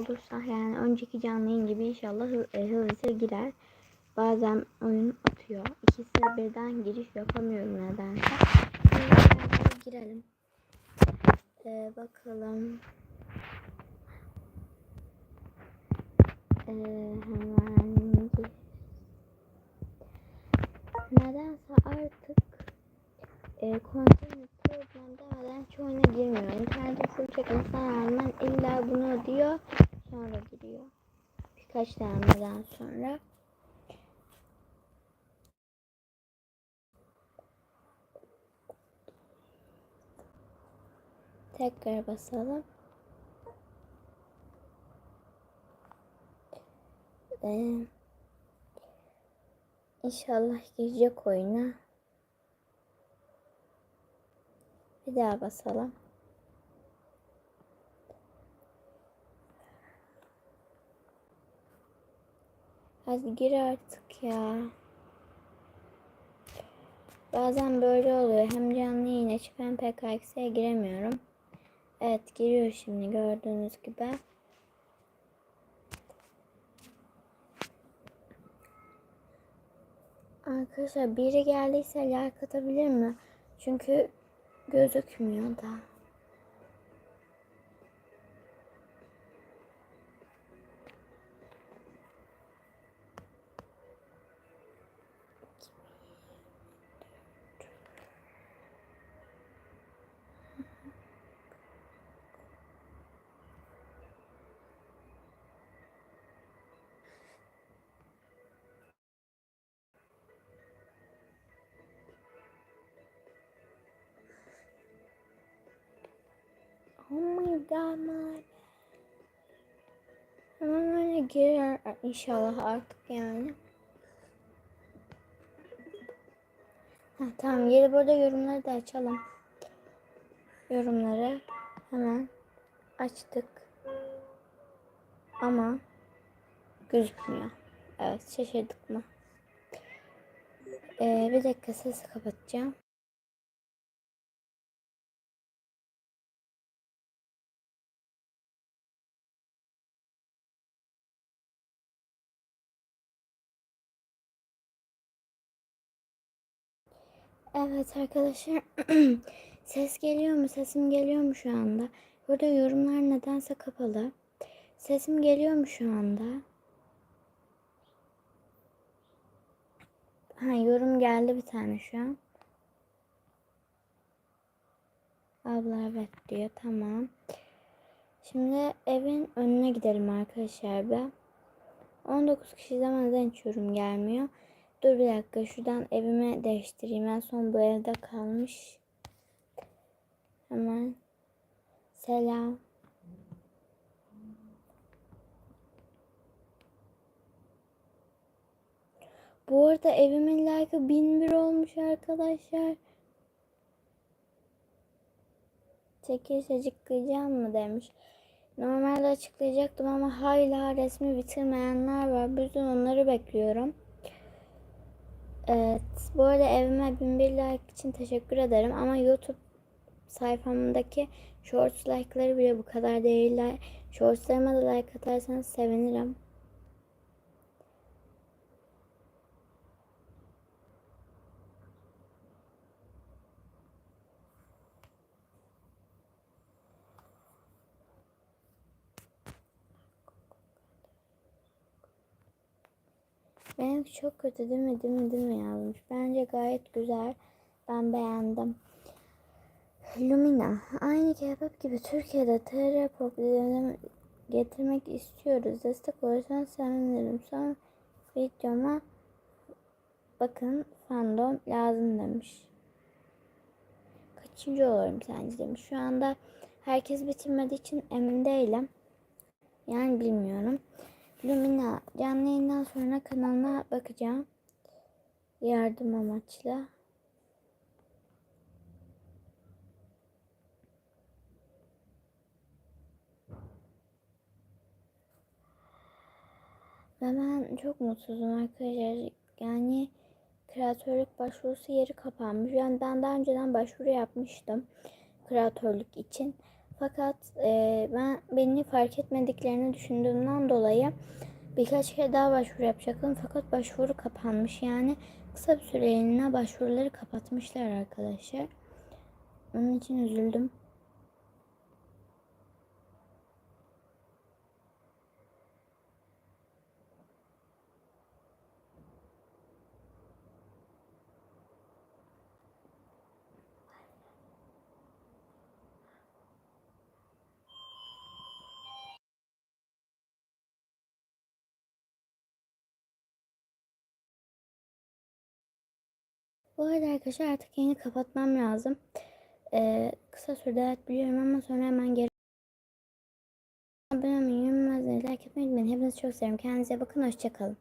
olursa yani önceki canlı gibi inşallah e, hızlıca girer. Bazen oyun atıyor. İkisi birden giriş yapamıyorum nedense. Beraber girelim. Ee, bakalım. Ee, hemen. Nedense artık e, konteyner problem demeden hiç oyuna girmiyor. İnternetin full çekmesine rağmen illa bunu diyor. Birkaç denemeden sonra. Tekrar basalım. Ee, inşallah girecek oyuna. Bir daha basalım. Hadi gir artık ya. Bazen böyle oluyor. Hem canlı yayın açıp hem PKX'ye giremiyorum. Evet giriyor şimdi gördüğünüz gibi. Arkadaşlar biri geldiyse like atabilir mi? Çünkü gözükmüyor da. My. Hemen öyle girer inşallah artık yani. Ha, tamam geri burada yorumları da açalım. Yorumları hemen açtık. Ama gözükmüyor. Evet şaşırdık mı? Ee, bir dakika sesi kapatacağım. Evet arkadaşlar ses geliyor mu? Sesim geliyor mu şu anda? Burada yorumlar nedense kapalı. Sesim geliyor mu şu anda? Ha yorum geldi bir tane şu an. Abla evet diyor tamam. Şimdi evin önüne gidelim arkadaşlar be. 19 kişi zaman yorum gelmiyor? Dur bir dakika şuradan evimi değiştireyim. En son bu evde kalmış. Hemen. Selam. Bu arada evimin like'ı 1001 olmuş arkadaşlar. Çekiliş açıklayacağım mı demiş. Normalde açıklayacaktım ama hala resmi bitirmeyenler var. Bütün onları bekliyorum. Evet. Bu arada evime 1001 like için teşekkür ederim. Ama YouTube sayfamdaki shorts like'ları bile bu kadar değil. Shortslarıma da like atarsanız sevinirim. Benimki çok kötü değil mi değil mi değil mi yazmış. Bence gayet güzel. Ben beğendim. Lumina. Aynı K-pop gibi Türkiye'de TR dizilerini getirmek istiyoruz. Destek olursan sevinirim. Son videoma bakın fandom lazım demiş. Kaçıncı olurum sence demiş. Şu anda herkes bitirmediği için emin değilim. Yani bilmiyorum. Lumina canlı yayından sonra kanalına bakacağım. Yardım amaçlı. Ve ben çok mutsuzum arkadaşlar. Yani kreatörlük başvurusu yeri kapanmış. Yani ben daha önceden başvuru yapmıştım kreatörlük için. Fakat e, ben beni fark etmediklerini düşündüğümden dolayı birkaç kere daha başvuru yapacaktım. Fakat başvuru kapanmış. Yani kısa bir süreliğine başvuruları kapatmışlar arkadaşlar. Onun için üzüldüm. Bu arada arkadaşlar artık yayını kapatmam lazım. Ee, kısa sürede evet biliyorum ama sonra hemen geri abone olmayı, yorum yazmayı, like etmeyi unutmayın. Hepinizi çok seviyorum. Kendinize bakın. Hoşçakalın.